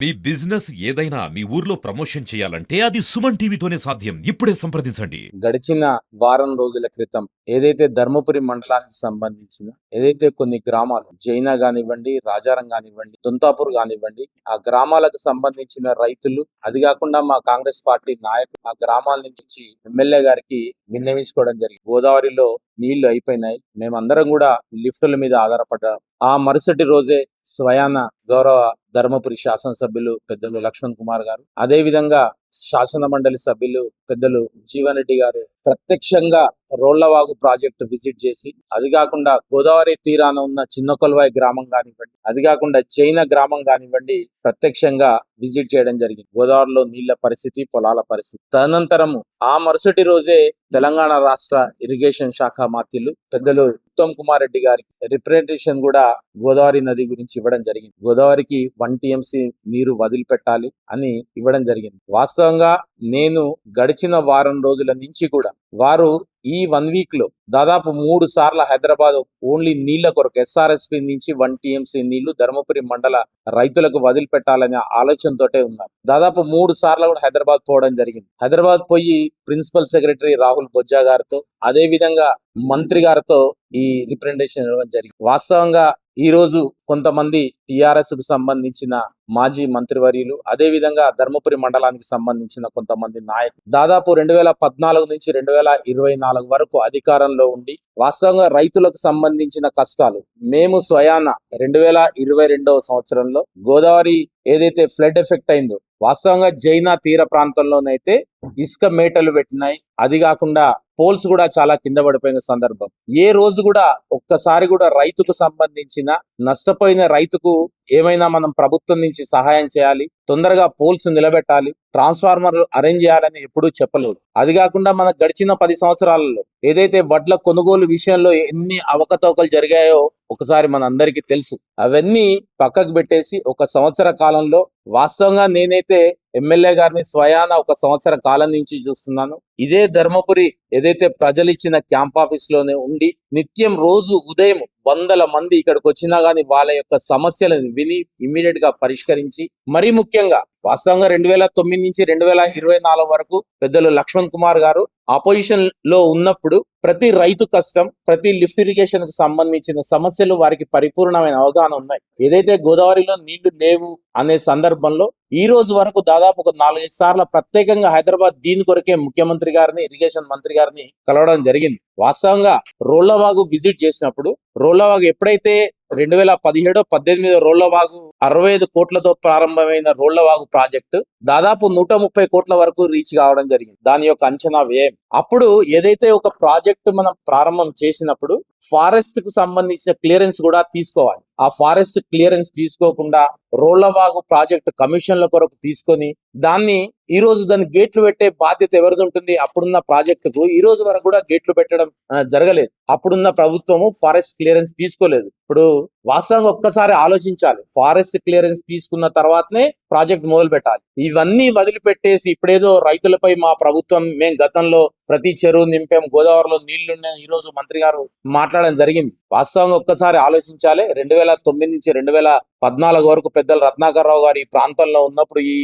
మీ business ఏదైనా మీ ఊర్లో promotion చేయాలంటే అది సుమన్ టీవీతోనే సాధ్యం. ఇప్పుడే సంప్రదించండి. గడిచిన వారం రోజుల క్రితం ఏదైతే ధర్మపురి మండలానికి సంబంధించిన ఏదైతే కొన్ని గ్రామాలు జైనా కానివ్వండి రాజారం కానివ్వండి దొంతాపూర్ కానివ్వండి ఆ గ్రామాలకు సంబంధించిన రైతులు అది కాకుండా మా కాంగ్రెస్ పార్టీ నాయకులు ఆ గ్రామాల నుంచి ఎమ్మెల్యే గారికి విన్నవించుకోవడం జరిగింది. గోదావరిలో నీళ్ళు అయిపోయినాయి. మేమందరం కూడా లిఫ్టుల మీద ఆధారపడ్డాం. ఆ మరుసటి రోజే స్వయాన గౌరవ ధర్మపురి శాసనసభ్యులు పెద్దలు లక్ష్మణ్ కుమార్ గారు అదే విధంగా శాసన మండలి సభ్యులు పెద్దలు జీవనరెడ్డి గారు ప్రత్యక్షంగా రోళ్ళవాగు ప్రాజెక్టు విజిట్ చేసి అది కాకుండా గోదావరి తీరాన ఉన్న చిన్న కొలవాయి గ్రామం కానివ్వండి అది కాకుండా చైనా గ్రామం కానివ్వండి ప్రత్యక్షంగా విజిట్ చేయడం జరిగింది. గోదావరిలో నీళ్ళ పరిస్థితి పొలాల పరిస్థితి. తదనంతరము ఆ మరుసటి రోజే తెలంగాణ రాష్ట్ర ఇరిగేషన్ శాఖ మాత్యులు పెద్దలు ఉత్తమ్ కుమార్ రెడ్డి గారికి రిప్రజెంటేషన్ కూడా గోదావరి నది గురించి ఇవ్వడం జరిగింది. గోదావరికి వన్ టీఎంసీ నీరు వదిలిపెట్టాలి అని ఇవ్వడం జరిగింది. వాస్తవంగా నేను గడిచిన వారం రోజుల నుంచి కూడా వారు ఈ వన్ వీక్లో దాదాపు మూడు సార్లు హైదరాబాద్ ఓన్లీ నీళ్ళ కొరకు ఎస్ఆర్ఎస్పి నుంచి వన్ టీఎంసీ నీళ్ళు ధర్మపురి మండల రైతులకు వదిలిపెట్టాలనే ఆలోచనతోటే ఉన్నారు. దాదాపు మూడు సార్లు కూడా హైదరాబాద్ పోవడం జరిగింది. హైదరాబాద్ పోయి ప్రిన్సిపల్ సెక్రటరీ రాహుల్ బొజ్జా గారితో అదే విధంగా మంత్రి గారితో ఈ రిప్రజెంటేషన్ ఇవ్వడం జరిగింది. వాస్తవంగా ఈ రోజు కొంతమంది టిఆర్ఎస్కు సంబంధించిన మాజీ మంత్రివర్యులు అదే విధంగా ధర్మపురి మండలానికి సంబంధించిన కొంతమంది నాయకులు. దాదాపు రెండు వేల పద్నాలుగు నుంచి రెండు వేల ఇరవై నాలుగు వరకు అధికారంలో ఉండి వాస్తవంగా రైతులకు సంబంధించిన కష్టాలు. మేము స్వయాన రెండు వేల ఇరవై రెండవ సంవత్సరంలో గోదావరి ఏదైతే ఫ్లడ్ ఎఫెక్ట్ అయిందో వాస్తవంగా జైనా తీర ప్రాంతంలోనైతే ఇసుక మేటలు పెట్టినాయి. అది కాకుండా పోల్స్ కూడా చాలా కింద పడిపోయిన సందర్భం. ఏ రోజు కూడా ఒక్కసారి కూడా రైతుకు సంబంధించిన నష్టపోయిన రైతుకు ఏమైనా మనం ప్రభుత్వం నుంచి సహాయం చేయాలి తొందరగా పోల్స్ నిలబెట్టాలి ట్రాన్స్ఫార్మర్లు అరేంజ్ చేయాలని ఎప్పుడూ చెప్పలేదు. అది కాకుండా మనకు గడిచిన పది సంవత్సరాలలో ఏదైతే వడ్ల కొనుగోలు విషయంలో ఎన్ని అవకతవకలు జరిగాయో ఒకసారి మన అందరికీ తెలుసు. అవన్నీ పక్కకు పెట్టేసి ఒక సంవత్సర కాలంలో వాస్తవంగా నేనైతే ఎమ్మెల్యే గారిని స్వయాన ఒక సంవత్సర కాలం నుంచి చూస్తున్నాను. ఇదే ధర్మపురి ఏదైతే ప్రజలు ఇచ్చిన క్యాంప్ ఆఫీస్లోనే ఉండి నిత్యం రోజు ఉదయం వందల మంది ఇక్కడికి వచ్చినా గానీ వాళ్ళ యొక్క సమస్యలను విని ఇమ్మీడియట్గా పరిష్కరించి మరీ ముఖ్యంగా వాస్తవంగా రెండు వేల తొమ్మిది నుంచి రెండు వేల ఇరవై నాలుగు వరకు పెద్దలు లక్ష్మణ్ కుమార్ గారు ఆపోజిషన్లో ఉన్నప్పుడు ప్రతి రైతు కష్టం ప్రతి లిఫ్ట్ ఇరిగేషన్కు సంబంధించిన సమస్యలు వారికి పరిపూర్ణమైన అవగాహన ఉన్నాయి. ఏదైతే గోదావరిలో నీళ్ళు లేవు అనే సందర్భంలో ఈ రోజు వరకు దాదాపు ఒక నాలుగైదు సార్లు ప్రత్యేకంగా హైదరాబాద్ దీని కొరకే ముఖ్యమంత్రి గారిని ఇరిగేషన్ మంత్రి గారిని కలవడం జరిగింది. వాస్తవంగా రోళ్ళవాగు విజిట్ చేసినప్పుడు రోళ్ళవాగు ఎప్పుడైతే రెండు వేల పదిహేడు పద్దెనిమిది రోళ్ళవాగు అరవై ఐదు కోట్లతో ప్రారంభమైన రోళ్ళవాగు ప్రాజెక్టు దాదాపు నూట ముప్పై కోట్ల వరకు రీచ్ కావడం జరిగింది. దాని యొక్క అంచనా వ్యయం అప్పుడు ఏదైతే ఒక ప్రాజెక్టు మనం ప్రారంభం చేసినప్పుడు ఫారెస్ట్కు సంబంధించిన క్లియరెన్స్ కూడా తీసుకోవాలి. ఆ ఫారెస్ట్ క్లియరెన్స్ తీసుకోకుండా రోళ్ళవాగు ప్రాజెక్టు కమిషన్ల కొరకు తీసుకొని దాన్ని ఈ రోజు దాన్ని గేట్లు పెట్టే బాధ్యత ఎవరిది ఉంటుంది? అప్పుడున్న ప్రాజెక్టుకు ఈ రోజు వరకు కూడా గేట్లు పెట్టడం జరగలేదు. అప్పుడున్న ప్రభుత్వము ఫారెస్ట్ క్లియరెన్స్ తీసుకోలేదు. ఇప్పుడు వాస్తవంగా ఒక్కసారి ఆలోచించాలి. ఫారెస్ట్ క్లియరెన్స్ తీసుకున్న తర్వాతనే ప్రాజెక్ట్ మొదలు పెట్టాలి ఇవన్నీ వదిలిపెట్టేసి ఇప్పుడేదో రైతులపై మా ప్రభుత్వం మేము గతంలో ప్రతి చెరువు నింపాం గోదావరిలో నీళ్ళున్నాయి ఈ రోజు మంత్రి గారు మాట్లాడడం జరిగింది. వాస్తవంగా ఒక్కసారి ఆలోచించాలి రెండు వేల తొమ్మిది నుంచి రెండు వేల పద్నాలుగు వరకు పెద్దలు రత్నాకర్ రావు గారు ఈ ప్రాంతంలో ఉన్నప్పుడు ఈ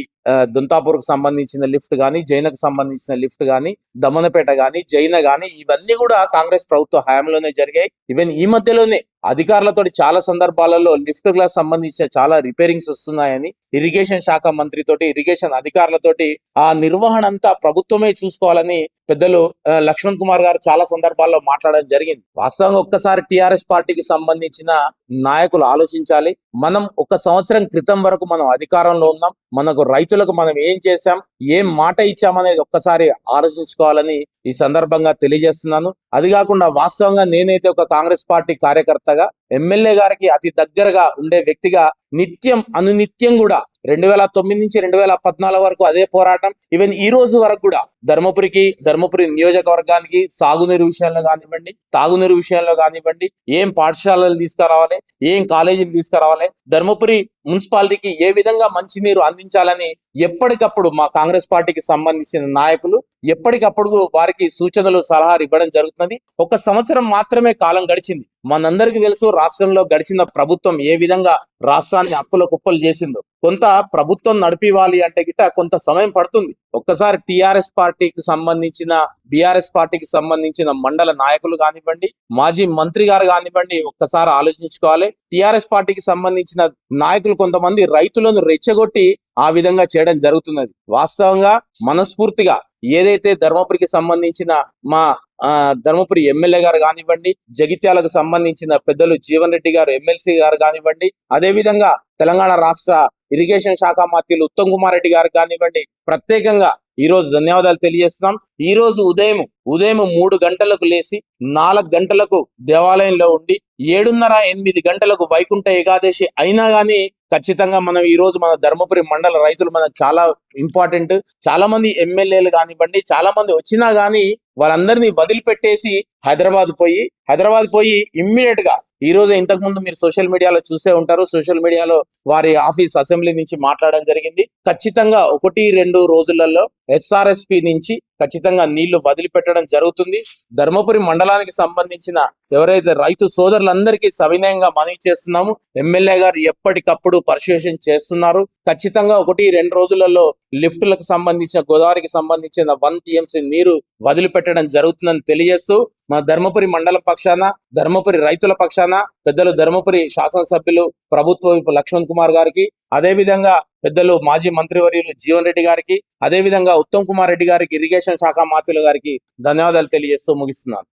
దుంతాపూర్కు సంబంధించిన లిఫ్ట్ గాని జైనకు సంబంధించిన లిఫ్ట్ గాని దమనపేట గాని జైన గాని ఇవన్నీ కూడా కాంగ్రెస్ ప్రభుత్వ హయాంలోనే జరిగాయి. ఈవెన్ ఈ మధ్యలోనే అధికారులతో చాలా సందర్భాలలో లిఫ్ట్లకు సంబంధించిన చాలా రిపేరింగ్స్ వస్తున్నాయని ఇరిగేషన్ శాఖ మంత్రితోటి ఇరిగేషన్ అధికారులతోటి ఆ నిర్వహణ అంతా ప్రభుత్వమే చూసుకోవాలని పెద్దలు లక్ష్మణ్ కుమార్ గారు చాలా సందర్భాల్లో మాట్లాడడం జరిగింది. వాస్తవంగా ఒక్కసారి టిఆర్ఎస్ పార్టీకి సంబంధించిన నాయకులు ఆలోచించాలి. మనం ఒక సంవత్సరం క్రితం వరకు మనం అధికారంలో ఉన్నాం. మనకు రైతులకు మనం ఏం చేశాం? ఏం మాట ఇచ్చామనేది ఒక్కసారి ఆలోచించుకోవాలని ఈ సందర్భంగా తెలియజేస్తున్నాను. అది కాకుండా వాస్తవంగా నేనైతే ఒక కాంగ్రెస్ పార్టీ కార్యకర్తగా ఎమ్మెల్యే గారికి అతి దగ్గరగా ఉండే వ్యక్తిగా నిత్యం అనునిత్యం కూడా రెండు వేల తొమ్మిది నుంచి రెండు వేల పద్నాలుగు వరకు అదే పోరాటం. ఈవెన్ ఈ రోజు వరకు కూడా ధర్మపురికి ధర్మపురి నియోజకవర్గానికి సాగునీరు విషయంలో కానివ్వండి తాగునీరు విషయంలో కానివ్వండి ఏం పాఠశాలలు తీసుకురావాలి ఏం కాలేజీలు తీసుకురావాలి ధర్మపురి మున్సిపాలిటీకి ఏ విధంగా మంచినీరు అందించాలని ఎప్పటికప్పుడు మా కాంగ్రెస్ పార్టీకి సంబంధించిన నాయకులు ఎప్పటికప్పుడు వారికి సూచనలు సలహాలు ఇవ్వడం జరుగుతుంది ఒక సంవత్సరం మాత్రమే కాలం గడిచింది. మనందరికీ తెలుసు రాష్ట్రంలో గడిచిన ప్రభుత్వం ఏ విధంగా రాష్ట్రాన్ని అప్పుల కుప్పలు చేసిందో. కొంత ప్రభుత్వం నడిపివ్వాలి అంటే గిట్ట కొంత సమయం పడుతుంది. ఒక్కసారి టిఆర్ఎస్ పార్టీకి సంబంధించిన బిఆర్ఎస్ పార్టీకి సంబంధించిన మండల నాయకులు కానివ్వండి మాజీ మంత్రి గారు కానివ్వండి ఒక్కసారి ఆలోచించుకోవాలి. టిఆర్ఎస్ పార్టీకి సంబంధించిన నాయకులు కొంతమంది రైతులను రెచ్చగొట్టి ఆ విధంగా చేయడం జరుగుతున్నది. వాస్తవంగా మనస్ఫూర్తిగా ఏదైతే ధర్మపురికి సంబంధించిన మా ఆ ధర్మపురి ఎమ్మెల్యే గారు కానివ్వండి జగిత్యాలకు సంబంధించిన పెద్దలు జీవన్ రెడ్డి గారు ఎమ్మెల్సీ గారు కానివ్వండి అదే విధంగా తెలంగాణ రాష్ట్ర ఇరిగేషన్ శాఖ మంత్రులు ఉత్తమ్ కుమార్ రెడ్డి గారు కానివ్వండి ప్రత్యేకంగా ఈ రోజు ధన్యవాదాలు తెలియజేస్తున్నాం. ఈ రోజు ఉదయం ఉదయం మూడు గంటలకు లేచి నాలుగు గంటలకు దేవాలయంలో ఉండి ఏడున్నర ఎనిమిది గంటలకు వైకుంఠ ఏకాదశి అయినా గానీ ఖచ్చితంగా మనం ఈ రోజు మన ధర్మపురి మండల రైతులు మనకు చాలా ఇంపార్టెంట్. చాలా మంది ఎమ్మెల్యేలు కానివ్వండి చాలా మంది వచ్చినా గానీ వాళ్ళందరినీ వదిలిపెట్టేసి హైదరాబాద్ పోయి హైదరాబాద్ పోయి ఇమ్మీడియట్గా ఈ రోజు ఇంతకు ముందు మీరు సోషల్ మీడియాలో చూసే ఉంటారు. సోషల్ మీడియాలో వారి ఆఫీస్ అసెంబ్లీ నుంచి మాట్లాడడం జరిగింది. ఖచ్చితంగా ఒకటి రెండు రోజులలో ఎస్ఆర్ఎస్పి నుంచి ఖచ్చితంగా నీళ్ళు వదిలిపెట్టడం జరుగుతుంది. ధర్మపురి మండలానికి సంబంధించిన ఎవరైతే రైతు సోదరులందరికీ సవినయంగా మనవి చేస్తున్నాము. ఎమ్మెల్యే గారు ఎప్పటికప్పుడు పరిశోధన చేస్తున్నారు. ఖచ్చితంగా ఒకటి రెండు రోజులలో లిఫ్టులకు సంబంధించిన గోదావరికి సంబంధించిన వన్ టీఎంసీ నీరు వదిలిపెట్టడం జరుగుతుందని తెలియజేస్తూ మా ధర్మపురి మండల పక్షాన ధర్మపురి రైతుల పక్షాన పెద్దలు ధర్మపురి శాసనసభ్యులు ప్రభుత్వ లక్ష్మణ్ కుమార్ గారికి అదే విధంగా పెద్దలు మాజీ మంత్రివర్యులు జీవన్ రెడ్డి గారికి అదే విధంగా ఉత్తమ్ కుమార్ రెడ్డి గారికి ఇరిగేషన్ శాఖ మంత్రులు గారికి ధన్యవాదాలు తెలియజేస్తూ ముగిస్తున్నాను.